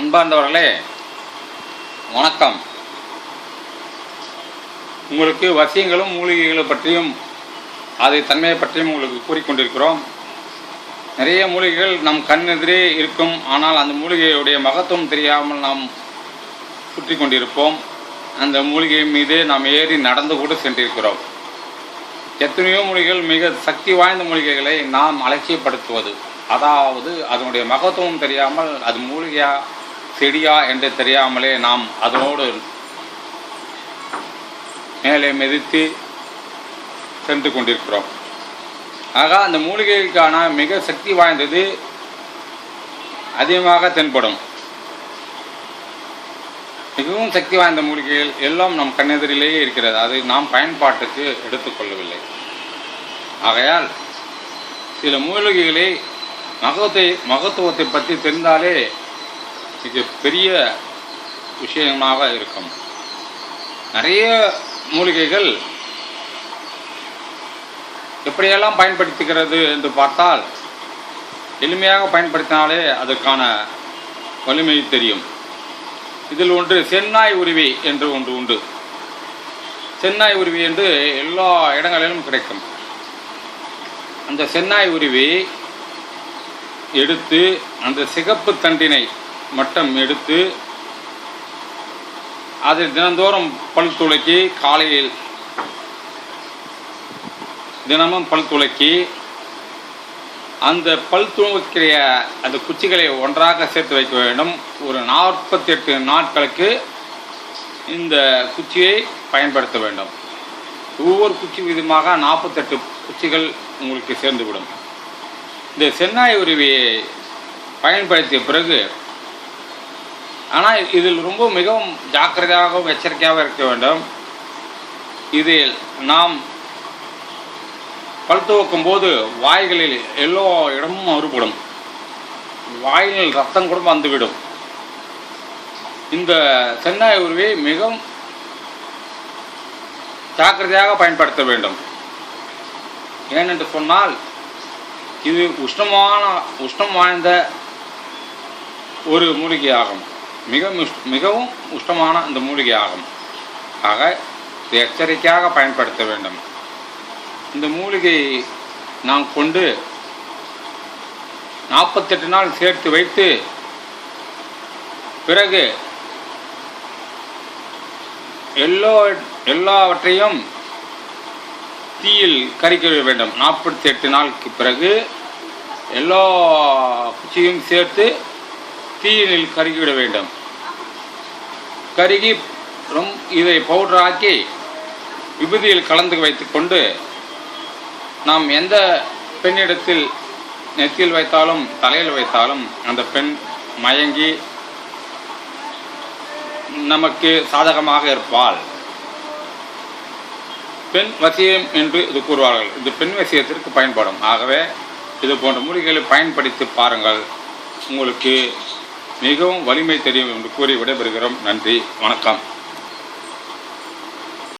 அன்பார்ந்தவர்களே வணக்கம். உங்களுக்கு வசியங்களும் மூலிகைகளை பற்றியும் அதை தன்மையை பற்றியும் உங்களுக்கு கூறிக்கொண்டிருக்கிறோம். நிறைய மூலிகைகள் நம் கண் எதிரே இருக்கும் ஆனால் அந்த மூலிகையுடைய மகத்துவம் தெரியாமல் நாம் சுற்றி கொண்டிருப்போம். அந்த மூலிகை மீது நாம் ஏறி நடந்து கூட சென்றிருக்கிறோம். எத்தனையோ மூலிகைகள் மிக சக்தி வாய்ந்த மூலிகைகளை நாம் அலட்சியப்படுத்துவது அதாவது அதனுடைய மகத்துவம் தெரியாமல் அது மூலிகையாக செடியா என்று தெரியாமலே நாம் அதனோடு மேலே மிதித்து சென்று கொண்டிருக்கிறோம். ஆக அந்த மூலிகைக்கான மிக சக்தி வாய்ந்தது அதிகமாக தென்படும். மிகவும் சக்தி வாய்ந்த மூலிகைகள் எல்லாம் நம் கண்ணெதிரிலேயே இருக்கிறது. அதை நாம் பயன்பாட்டுக்கு எடுத்துக்கொள்ளவில்லை ஆகையால் சில மூலிகைகளை மகத்தை மகத்துவத்தை பற்றி தெரிந்தாலே மிக பெரிய விஷயமாக இருக்கும். நிறைய மூலிகைகள் எப்படியெல்லாம் பயன்படுத்துகிறது என்று பார்த்தால் எளிமையாக பயன்படுத்தினாலே அதற்கான வலிமை தெரியும். இதில் ஒன்று சென்னாய் உருவி என்று ஒன்று உண்டு. சென்னாய் உருவி என்று எல்லா இடங்களிலும் கிடைக்கும். அந்த சென்னாய் உருவி எடுத்து அந்த சிகப்பு தண்டினை மட்டம் எடுத்து அதை தினந்தோறும் பல் துளக்கி காலையில் தினமும் பல் துளக்கி அந்த பல் துவக்கிற அந்த குச்சிகளை ஒன்றாக சேர்த்து வைக்க வேண்டும். ஒரு நாற்பத்தி எட்டு நாட்களுக்கு இந்த குச்சியை பயன்படுத்த வேண்டும். ஒவ்வொரு குச்சி விதமாக நாற்பத்தெட்டு குச்சிகள் உங்களுக்கு சேர்ந்துவிடும். இந்த சென்னாய் உருவியை பயன்படுத்திய பிறகு ஆனால் இதில் ரொம்ப மிகவும் ஜாக்கிரதையாகவும் எச்சரிக்கையாகவும் இருக்க வேண்டும். இதில் நாம் பல் துவக்கும் போது வாய்களில் எல்லா இடமும் அறுபடும். வாயில் ரத்தம் கூட வந்துவிடும். இந்த சென்னாய் உருவை மிகவும் ஜாக்கிரதையாக பயன்படுத்த வேண்டும். ஏனென்று சொன்னால் இது உஷ்ணமான உஷ்ணம் வாய்ந்த ஒரு மூலிகை ஆகும் மிக மிகவும் உஷ்டமான இந்த மூலிகை ஆகும் ஆக இது எச்சரிக்கையாக பயன்படுத்த வேண்டும். இந்த மூலிகை நாம் கொண்டு நாற்பத்தெட்டு நாள் சேர்த்து வைத்து பிறகு எல்லோ எல்லாவற்றையும் தீயில் கறிக்க வேண்டும். நாற்பத்தி எட்டு நாளுக்கு பிறகு எல்லா குச்சியும் சேர்த்து தீயினில் கருகிவிட வேண்டும். கருகி ரொம் இதை பவுடராக்கி விபூதியில் கலந்து வைத்துக்கொண்டு நாம் எந்த பெண்ணிடத்தில் நெத்தியில் வைத்தாலும் தலையில் வைத்தாலும் அந்த பெண் மயங்கி நமக்கு சாதகமாக இருப்பாள். பெண் வசியம் என்று இது கூறுவார்கள். இது பெண் வசியத்திற்கு பயன்படும். ஆகவே இது போன்ற மூலிகைகளை பயன்படுத்தி பாருங்கள். உங்களுக்கு மிகவும் வலிமை தெரியும் என்று கூறி விடைபெறுகிறோம். நன்றி. வணக்கம்.